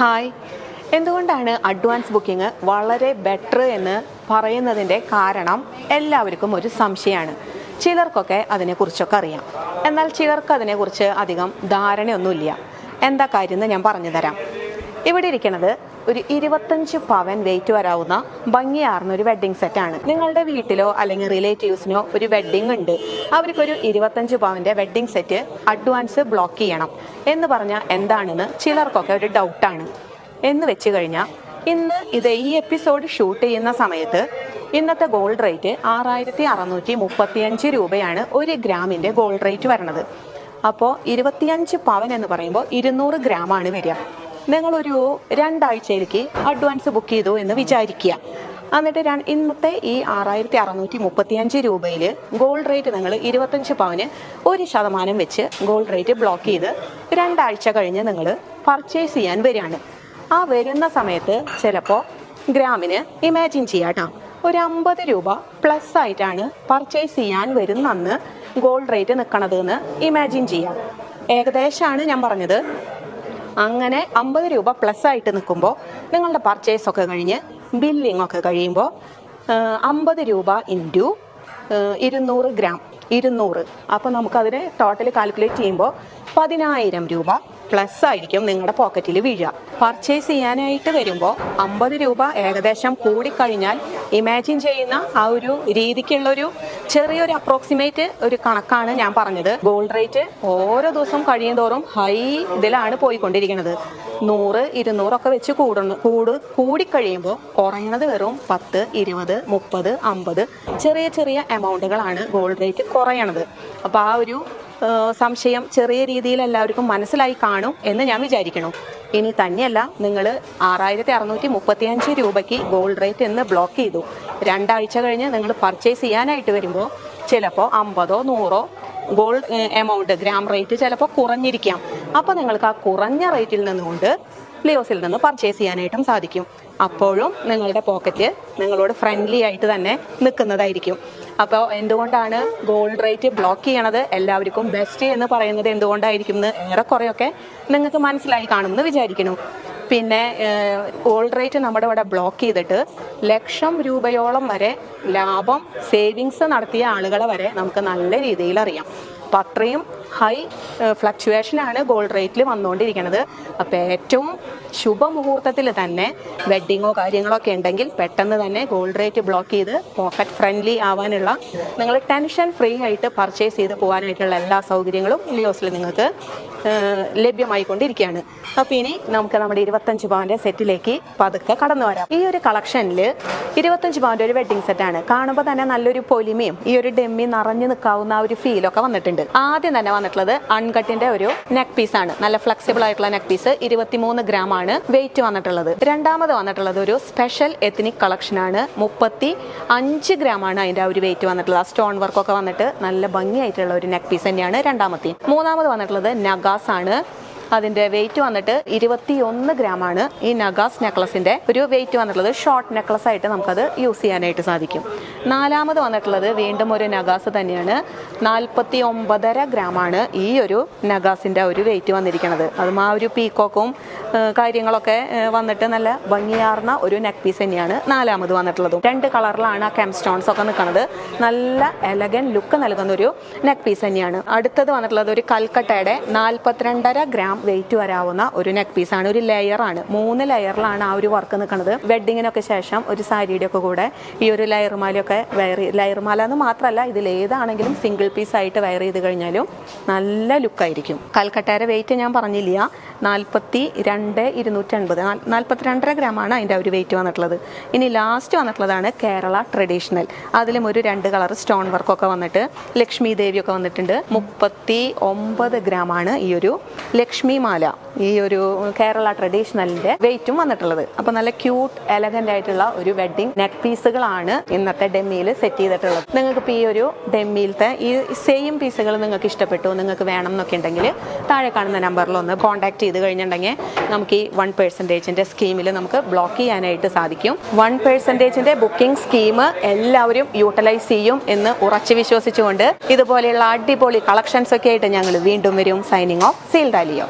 Hi. എന്തുകൊണ്ടാണ് advance booking വളരെ better എന്ന് പറയുന്നതിന്റെ കാരണം എല്ലാവർക്കും ഒരു സംശയമാണ്. ചിലർക്കൊക്കെ അതിനെക്കുറിച്ചൊക്കെ അറിയാം. എന്നാൽ ചിലർക്ക് അതിനെക്കുറിച്ച് അധികം ധാരണയൊന്നുമില്ല. എന്താ കാര്യം എന്ന് ഞാൻ പറഞ്ഞു തരാം. ഇവിടെ ഇരിക്കുന്നത് ഒരു ഇരുപത്തഞ്ച് പവൻ വെയിറ്റ് വരാവുന്ന ഭംഗിയാർന്ന ഒരു വെഡിങ് സെറ്റ് ആണ്. നിങ്ങളുടെ വീട്ടിലോ അല്ലെങ്കിൽ റിലേറ്റീവ്സിനോ ഒരു വെഡ്ഡിംഗ് ഉണ്ട്. അവർക്കൊരു ഇരുപത്തഞ്ച് പവന്റെ വെഡ്ഡിംഗ് സെറ്റ് അഡ്വാൻസ് ബ്ലോക്ക് ചെയ്യണം. എന്ന് പറഞ്ഞാൽ എന്താണെന്ന് ചിലർക്കൊക്കെ ഒരു ഡൗട്ടാണ് എന്ന് വെച്ച് കഴിഞ്ഞാൽ ഇന്ന് ഇത് ഈ എപ്പിസോഡ് ഷൂട്ട് ചെയ്യുന്ന സമയത്ത് ഇന്നത്തെ ഗോൾഡ് റേറ്റ് ആറായിരത്തി അറുന്നൂറ്റി മുപ്പത്തിയഞ്ച് രൂപയാണ് ഒരു ഗ്രാമിന്റെ ഗോൾഡ് റേറ്റ് വരുന്നത് അപ്പോൾ ഇരുപത്തിയഞ്ച് പവൻ എന്ന് പറയുമ്പോൾ ഇരുന്നൂറ് ഗ്രാമാണ് വരിക. നിങ്ങളൊരു രണ്ടാഴ്ചയിലേക്ക് അഡ്വാൻസ് ബുക്ക് ചെയ്തു എന്ന് വിചാരിക്കുക. എന്നിട്ട് ഇന്നത്തെ ഈ ആറായിരത്തി അറുന്നൂറ്റി മുപ്പത്തി അഞ്ച് രൂപയിൽ ഗോൾഡ് റേറ്റ് നിങ്ങൾ ഇരുപത്തഞ്ച് പവന് ഒരു ശതമാനം വെച്ച് ഗോൾഡ് റേറ്റ് ബ്ലോക്ക് ചെയ്ത് രണ്ടാഴ്ച കഴിഞ്ഞ് നിങ്ങൾ പർച്ചേസ് ചെയ്യാൻ വരികയാണ്. ആ വരുന്ന സമയത്ത് ചിലപ്പോൾ ഗ്രാമിന് ഇമാജിൻ ചെയ്യാട്ടോ ഒരു അമ്പത് രൂപ പ്ലസ് ആയിട്ടാണ് പർച്ചേസ് ചെയ്യാൻ വരുന്നന്ന് ഗോൾഡ് റേറ്റ് നിൽക്കണതെന്ന് ഇമാജിൻ ചെയ്യാം. ഏകദേശമാണ് ഞാൻ പറഞ്ഞത്. അങ്ങനെ അമ്പത് രൂപ പ്ലസ് ആയിട്ട് നിൽക്കുമ്പോൾ നിങ്ങളുടെ പർച്ചേസ് ഒക്കെ കഴിഞ്ഞ് ബില്ലിംഗ് ഒക്കെ കഴിയുമ്പോൾ അമ്പത് രൂപ ഇന്റു ഇരുന്നൂറ് ഗ്രാം ഇരുന്നൂറ്. അപ്പോൾ നമുക്കതിനെ ടോട്ടൽ കാൽക്കുലേറ്റ് ചെയ്യുമ്പോൾ പതിനായിരം രൂപ പ്ലസ് ആയിരിക്കും നിങ്ങളുടെ പോക്കറ്റിൽ വീഴുക. പർച്ചേസ് ചെയ്യാനായിട്ട് വരുമ്പോൾ അമ്പത് രൂപ ഏകദേശം കൂടിക്കഴിഞ്ഞാൽ ഇമാജിൻ ചെയ്യുന്ന ആ ഒരു രീതിക്കുള്ളൊരു ചെറിയൊരു അപ്രോക്സിമേറ്റ് ഒരു കണക്കാണ് ഞാൻ പറഞ്ഞത്. ഗോൾഡ് റേറ്റ് ഓരോ ദിവസം കഴിയും തോറും ഹൈ ഇതിലാണ് പോയിക്കൊണ്ടിരിക്കുന്നത്. നൂറ് ഇരുന്നൂറൊക്കെ വെച്ച് കൂടുന്നു കൂട് കൂടിക്കഴിയുമ്പോൾ കുറയണത് വെറും പത്ത് ഇരുപത് മുപ്പത് അമ്പത് ചെറിയ ചെറിയ എമൗണ്ടുകളാണ് ഗോൾഡ് റേറ്റ് കുറയണത്. അപ്പോൾ ആ ഒരു സംശയം ചെറിയ രീതിയിൽ എല്ലാവർക്കും മനസ്സിലായി കാണും എന്ന് ഞാൻ വിചാരിക്കണം ഇനി തന്നെയല്ല നിങ്ങൾ ആറായിരത്തി അറുന്നൂറ്റി മുപ്പത്തിയഞ്ച് രൂപയ്ക്ക് ഗോൾഡ് റേറ്റ് എന്ന് ബ്ലോക്ക് ചെയ്തു. രണ്ടാഴ്ച കഴിഞ്ഞ് നിങ്ങൾ പർച്ചേസ് ചെയ്യാനായിട്ട് വരുമ്പോൾ ചിലപ്പോൾ അമ്പതോ നൂറോ ഗോൾഡ് എമൗണ്ട് ഗ്രാം റേറ്റ് ചിലപ്പോൾ കുറഞ്ഞിരിക്കാം. അപ്പോൾ നിങ്ങൾക്ക് ആ കുറഞ്ഞ റേറ്റിൽ നിന്നുകൊണ്ട് ലിയോസിൽ നിന്ന് പർച്ചേസ് ചെയ്യാനായിട്ടും സാധിക്കും. അപ്പോഴും നിങ്ങളുടെ പോക്കറ്റ് നിങ്ങളോട് ഫ്രണ്ട്ലി ആയിട്ട് തന്നെ നിൽക്കുന്നതായിരിക്കും. അപ്പോൾ എന്തുകൊണ്ടാണ് ഗോൾഡ് റേറ്റ് ബ്ലോക്ക് ചെയ്യണത്? എല്ലാവർക്കും ബെസ്റ്റ് എന്ന് പറയുന്നത് എന്തുകൊണ്ടായിരിക്കും എന്ന് ഏറെക്കുറെയൊക്കെ നിങ്ങൾക്ക് മനസ്സിലായി കാണുമെന്ന് വിചാരിക്കുന്നു. പിന്നെ ഗോൾഡ് റേറ്റ് നമ്മുടെ ഇവിടെ ബ്ലോക്ക് ചെയ്തിട്ട് ലക്ഷം രൂപയോളം വരെ ലാഭം സേവിങ്സ് നടത്തിയ ആളുകളെ വരെ നമുക്ക് നല്ല രീതിയിൽ അറിയാം. അപ്പം അത്രയും ഹൈ ഫ്ലക്ച്വേഷനാണ് ഗോൾഡ് റേറ്റിൽ വന്നുകൊണ്ടിരിക്കുന്നത്. അപ്പോൾ ഏറ്റവും ശുഭമുഹൂർത്തത്തിൽ തന്നെ വെഡ്ഡിങ്ങോ കാര്യങ്ങളോ ഒക്കെ ഉണ്ടെങ്കിൽ പെട്ടെന്ന് തന്നെ ഗോൾഡ് റേറ്റ് ബ്ലോക്ക് ചെയ്ത് പോക്കറ്റ് ഫ്രണ്ട്ലി ആവാനുള്ള നിങ്ങൾ ടെൻഷൻ ഫ്രീ ആയിട്ട് പർച്ചേസ് ചെയ്ത് പോകാനായിട്ടുള്ള എല്ലാ സൗകര്യങ്ങളും ലിയോസിൽ നിങ്ങൾക്ക് ലഭ്യമായിക്കൊണ്ടിരിക്കുകയാണ്. അപ്പോൾ ഇനി നമുക്ക് നമ്മുടെ ഇരുപത്തഞ്ച് പവന്റെ സെറ്റിലേക്ക് പതുക്കെ കടന്നു വരാം. ഈ ഒരു കളക്ഷനിൽ ഇരുപത്തഞ്ച് പവന്റെ ഒരു വെഡ്ഡിങ് സെറ്റാണ് കാണുമ്പോൾ തന്നെ നല്ലൊരു പൊലിമയും ഈ ഒരു ഡെമ്മി നിറഞ്ഞു നിൽക്കാവുന്ന ഒരു ഫീലൊക്കെ വന്നിട്ടുണ്ട്. ആദ്യം തന്നെ വന്നിട്ടുള്ളത് അൺകട്ടിന്റെ ഒരു നെക്ക് പീസ് ആണ്. നല്ല ഫ്ലെക്സിബിൾ ആയിട്ടുള്ള നെക്ക് പീസ് ഇരുപത്തിമൂന്ന് ഗ്രാം ആണ് വെയിറ്റ് വന്നിട്ടുള്ളത്. രണ്ടാമത് വന്നിട്ടുള്ളത് ഒരു സ്പെഷ്യൽ എത്നിക് കളക്ഷൻ ആണ്. മുപ്പത്തി അഞ്ച് ഗ്രാം ആണ് അതിന്റെ ഒരു വെയിറ്റ് വന്നിട്ടുള്ളത്. സ്റ്റോൺ വർക്ക് ഒക്കെ വന്നിട്ട് നല്ല ഭംഗിയായിട്ടുള്ള ഒരു നെക്ക് പീസ് തന്നെയാണ് രണ്ടാമത്തെ മൂന്നാമത് വന്നിട്ടുള്ളത് നഗാസ് ആണ്. അതിന്റെ വെയിറ്റ് വന്നിട്ട് ഇരുപത്തിയൊന്ന് ഗ്രാം ആണ് ഈ നഗാസ് നെക്ലസിന്റെ ഒരു വെയിറ്റ് വന്നിട്ടുള്ളത് ഷോർട്ട് നെക്ലസ് ആയിട്ട് നമുക്കത് യൂസ് ചെയ്യാനായിട്ട് സാധിക്കും. നാലാമത് വന്നിട്ടുള്ളത് വീണ്ടും ഒരു നഗാസ് തന്നെയാണ്. നാൽപ്പത്തി ഒമ്പതര ഗ്രാം ആണ് ഈ ഒരു നഗാസിന്റെ ഒരു വെയിറ്റ് വന്നിരിക്കുന്നത് അതും ആ ഒരു പീക്കോക്കും കാര്യങ്ങളൊക്കെ വന്നിട്ട് നല്ല ഭംഗിയാർന്ന ഒരു നെക്ക് പീസ് തന്നെയാണ് നാലാമത് വന്നിട്ടുള്ളതും. രണ്ട് കളറിലാണ് ആ കെം സ്റ്റോൺസ് ഒക്കെ നിൽക്കുന്നത് നല്ല എലഗൻ ലുക്ക് നൽകുന്ന ഒരു നെക്ക് പീസ് തന്നെയാണ്. അടുത്തത് വന്നിട്ടുള്ളത് ഒരു കൽക്കട്ടയുടെ നാൽപ്പത്തിരണ്ടര ഗ്രാം വെയിറ്റ് വരാവുന്ന ഒരു നെക്ക് പീസ് ആണ് ഒരു ലെയർ ആണ്. മൂന്ന് ലെയറിലാണ് ആ ഒരു വർക്ക് നിൽക്കുന്നത് വെഡിങ്ങിനൊക്കെ ശേഷം ഒരു സാരിയുടെ ഒക്കെ കൂടെ ഈ ഒരു ലെയർ മാലയൊക്കെ വയർ ലയർമാല എന്ന് മാത്രമല്ല ഇതിൽ ഏതാണെങ്കിലും സിംഗിൾ പീസ് ആയിട്ട് വയർ ചെയ്ത് കഴിഞ്ഞാലും നല്ല ലുക്കായിരിക്കും കൽക്കട്ടയുടെ വെയിറ്റ് ഞാൻ പറഞ്ഞില്ല. നാൽപ്പത്തി രണ്ട് ഇരുന്നൂറ്റി അൻപത് നാൽപ്പത്തിരണ്ടര ഗ്രാമാണ് അതിന്റെ ഒരു വെയിറ്റ് വന്നിട്ടുള്ളത്. ഇനി ലാസ്റ്റ് വന്നിട്ടുള്ളതാണ് കേരള ട്രഡീഷണൽ അതിലും ഒരു രണ്ട് കളർ സ്റ്റോൺ വർക്കൊക്കെ വന്നിട്ട് ലക്ഷ്മി ദേവിയൊക്കെ വന്നിട്ടുണ്ട്. മുപ്പത്തി ഒമ്പത് ഗ്രാമാണ് ഈ ഒരു ലക്ഷ്മി മാല ഈ ഒരു കേരള ട്രഡീഷണലിന്റെ വെയിറ്റും വന്നിട്ടുള്ളത്. അപ്പൊ നല്ല ക്യൂട്ട് എലഗന്റ് ആയിട്ടുള്ള ഒരു വെഡ്ഡിംഗ് നെക്ക് പീസുകളാണ് ഇന്നത്തെ ഡെമ്മിയിൽ സെറ്റ് ചെയ്തിട്ടുള്ളത്. നിങ്ങൾക്ക് ഇപ്പോൾ ഈ ഒരു ഡെമ്മിയിലത്തെ ഈ സെയിം പീസുകൾ നിങ്ങൾക്ക് ഇഷ്ടപ്പെട്ടു നിങ്ങൾക്ക് വേണം എന്നൊക്കെ ഉണ്ടെങ്കിൽ താഴെ കാണുന്ന നമ്പറിൽ ഒന്ന് കോൺടാക്ട് ചെയ്ത് കഴിഞ്ഞിട്ടുണ്ടെങ്കിൽ നമുക്ക് ഈ വൺ പെർസെന്റേജിന്റെ സ്കീമിൽ നമുക്ക് ബ്ലോക്ക് ചെയ്യാനായിട്ട് സാധിക്കും. വൺ പെർസെന്റേജിന്റെ ബുക്കിംഗ് സ്കീം എല്ലാവരും യൂട്ടിലൈസ് ചെയ്യും എന്ന് ഉറച്ചു വിശ്വസിച്ചുകൊണ്ട് ഇതുപോലെയുള്ള അടിപൊളി കളക്ഷൻസ് ഒക്കെ ആയിട്ട് ഞങ്ങൾ വീണ്ടും വരും. സൈനിങ് ഓഫ് സീൽ ഡാലിയോ